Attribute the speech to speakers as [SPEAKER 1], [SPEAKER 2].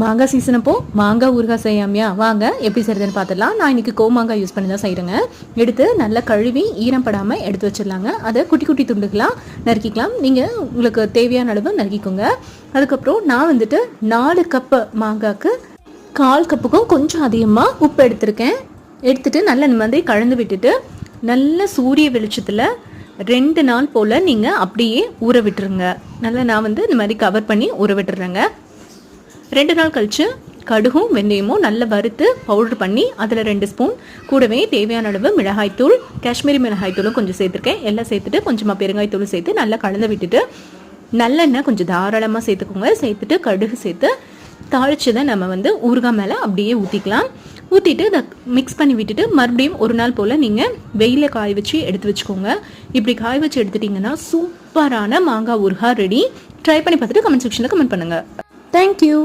[SPEAKER 1] மாங்காய் சீசன் அப்போ மாங்காய் ஊறுகாய் செய்யாமையா? வாங்க எப்படி செய்யறதுன்னு பார்த்துடலாம். நான் இன்னைக்கு கோமாங்காய் யூஸ் பண்ணி தான் செய்கிறேங்க எடுத்து நல்லா கழுவி ஈரம் படாமல் எடுத்து வச்சிடலாங்க. அதை குட்டி குட்டி துண்டுகளாக நறுக்கிக்கலாம். நீங்கள் உங்களுக்கு தேவையான அளவு நறுக்கிக்கோங்க. அதுக்கப்புறம் நான் வந்துட்டு நாலு கப்பு மாங்காய்க்கு கால் கப்புக்கும் கொஞ்சம் அதிகமாக உப்பு எடுத்திருக்கேன். எடுத்துட்டு நல்லா இந்த மாதிரி கலந்து விட்டுட்டு நல்ல சூரிய வெளிச்சத்தில் ரெண்டு நாள் போல் நீங்கள் அப்படியே ஊற விட்டுருங்க. நல்லா நான் வந்து இந்த மாதிரி கவர் பண்ணி ஊற விட்டுறேங்க. ரெண்டு நாள் கழிச்சு கடுகும் வெந்தயமும் நல்லா வறுத்து பவுடர் பண்ணி அதில் ரெண்டு ஸ்பூன் கூடவே தேவையான அளவு மிளகாய்த்தூள் காஷ்மீரி மிளகாய்த்தூளும் கொஞ்சம் சேர்த்துருக்கேன். எல்லாம் சேர்த்துட்டு கொஞ்சமாக பெருங்காய்த்தூள் சேர்த்து நல்லா கலந்து விட்டுட்டு நல்லெண்ணெய் கொஞ்சம் தாராளமாக சேர்த்துக்கோங்க. சேர்த்துட்டு கடுகு சேர்த்து தாளிச்சதை நம்ம வந்து ஊறுகாய் மேலே அப்படியே ஊற்றிக்கலாம் ஊற்றிட்டு அதை மிக்ஸ் பண்ணி விட்டுட்டு மறுபடியும் ஒரு நாள் போல் நீங்கள் வெயிலில் காய வச்சு எடுத்து வச்சுக்கோங்க. இப்படி காய வச்சு எடுத்துட்டிங்கன்னா சூப்பரான மாங்காய் ஊறுகாய் ரெடி ட்ரை பண்ணி பார்த்துட்டு கமெண்ட் செக்ஷனில் கமெண்ட் பண்ணுங்கள் தேங்க்யூ